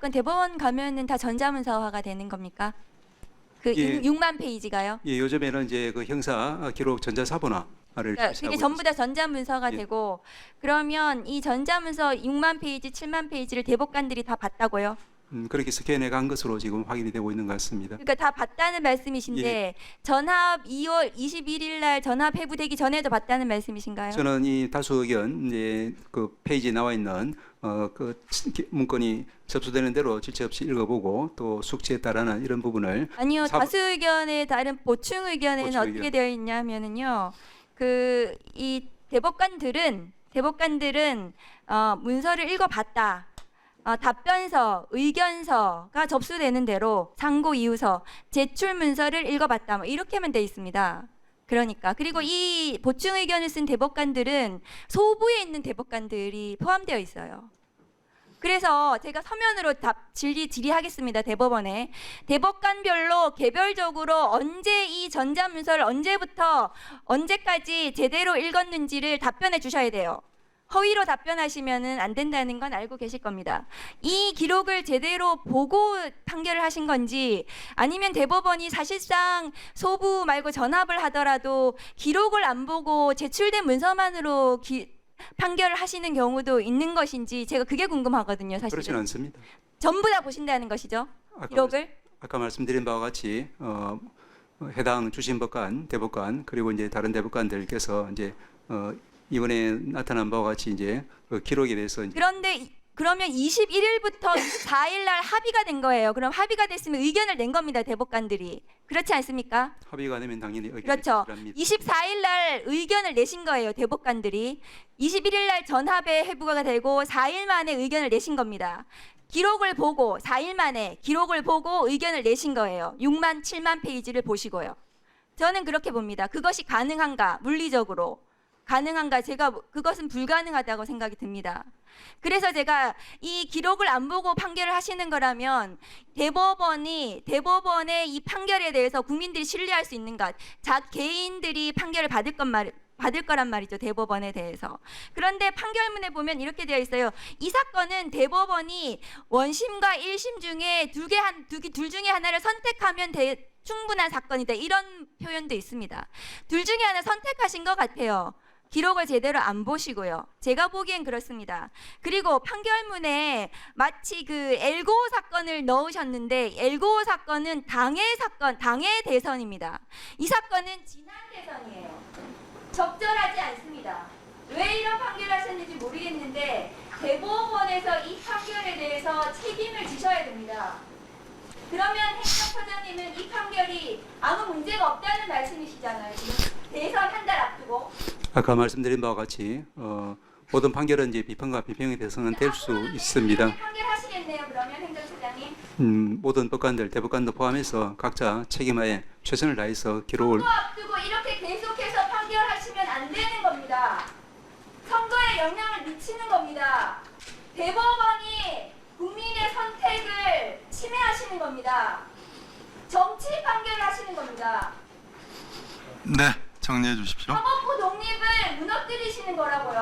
사건 대법원 가면은 다 전자문서화가 되는 겁니까? 그 예. 6만 페이지가요? 예, 요즘에는 이제 그 형사 기록 전자사본화를 그러니까 그게 전부 다 전자문서가 예. 되고 그러면 이 전자문서 6만 페이지, 7만 페이지를 대법관들이 다 봤다고요? 음, 그렇게 스캔해 간 것으로 지금 확인이 되고 있는 것 같습니다. 그러니까 다 봤다는 말씀이신데 예. 전합 2월 21일 날 전합 회부되기 전에도 봤다는 말씀이신가요? 저는 이 다수 의견 이제 그 페이지에 나와 있는 어 그 문건이 접수되는 대로 질체 없이 읽어보고 또 숙지에 따르는 이런 부분을 아니요 사- 다수 의견에 다른 보충 의견에는 보충 어떻게 의견. 되어 있냐면은요 그 이 대법관들은 대법관들은 어, 문서를 읽어봤다. 어, 답변서, 의견서가 접수되는 대로 상고 이유서, 제출 문서를 읽어봤다. 뭐 이렇게만 돼 있습니다. 그러니까 그리고 이 보충 의견을 쓴 대법관들은 소부에 있는 대법관들이 포함되어 있어요. 그래서 제가 서면으로 답 질의 질의하겠습니다 대법원에 대법관별로 개별적으로 언제 이 전자문서를 언제부터 언제까지 제대로 읽었는지를 답변해 주셔야 돼요. 허위로 답변하시면은 안 된다는 건 알고 계실 겁니다. 이 기록을 제대로 보고 판결을 하신 건지 아니면 대법원이 사실상 소부 말고 전합을 하더라도 기록을 안 보고 제출된 문서만으로 기- 판결을 하시는 경우도 있는 것인지 제가 그게 궁금하거든요. 그렇지는 사실은 않습니다. 전부 다 보신다는 것이죠. 아까, 기록을 아까 말씀드린 바와 같이 어, 어, 해당 주심법관, 대법관 그리고 이제 다른 대법관들께서 이제 어, 이번에 나타난 바와 같이 이제 그 기록에 대해서 이제 그런데 이- 그러면 21일부터 24일 날 합의가 된 거예요. 그럼 합의가 됐으면 의견을 낸 겁니다. 대법관들이. 그렇지 않습니까? 합의가 되면 당연히 의견이 그렇죠. 필요합니다. 24일 날 의견을 내신 거예요. 대법관들이. 21일 날 전합에 회부가 되고 4일 만에 의견을 내신 겁니다. 기록을 보고 4일 만에 기록을 보고 의견을 내신 거예요. 6만 7만 페이지를 보시고요. 저는 그렇게 봅니다. 그것이 가능한가? 물리적으로 가능한가? 제가 그것은 불가능하다고 생각이 듭니다. 그래서 제가 이 기록을 안 보고 판결을 하시는 거라면 대법원이 대법원의 이 판결에 대해서 국민들이 신뢰할 수 있는가? 자 개인들이 판결을 받을 것 말, 받을 거란 말이죠 대법원에 대해서. 그런데 판결문에 보면 이렇게 되어 있어요. 이 사건은 대법원이 원심과 1심 중에 두 개 한 두 개 둘 중에 하나를 선택하면 돼, 충분한 사건이다. 이런 표현도 있습니다. 둘 중에 하나 선택하신 것 같아요. 기록을 제대로 안 보시고요. 제가 보기엔 그렇습니다. 그리고 판결문에 마치 그 엘고 사건을 넣으셨는데 엘고 사건은 당해 사건, 당해 대선입니다. 이 사건은 지난 대선이에요. 적절하지 않습니다. 왜 이런 판결을 하셨는지 모르겠는데 대법원에서 이 판결에 대해서 책임을 지셔야 됩니다. 그러면 행정처장님은 이 판결이 아무 문제가 없다는 말씀이시잖아요. 지금 대선 한 달 앞두고. 아까 말씀드린 바와 같이 어, 모든 판결은 이제 비판과 비평의 대상은 될수 앞으로는 있습니다. 판결하시겠네요. 그러면 행정처장님. 음, 모든 법관들, 대법관도 포함해서 각자 책임하에 최선을 다해서 기록을 선거 앞두고 이렇게 계속해서 판결하시면 안 되는 겁니다. 선거에 영향을 미치는 겁니다. 대법원이 국민의 선택을 침해하시는 겁니다. 정치 판결을 하시는 겁니다. 네, 정리해 주십시오. 무너뜨리시는 거라고요.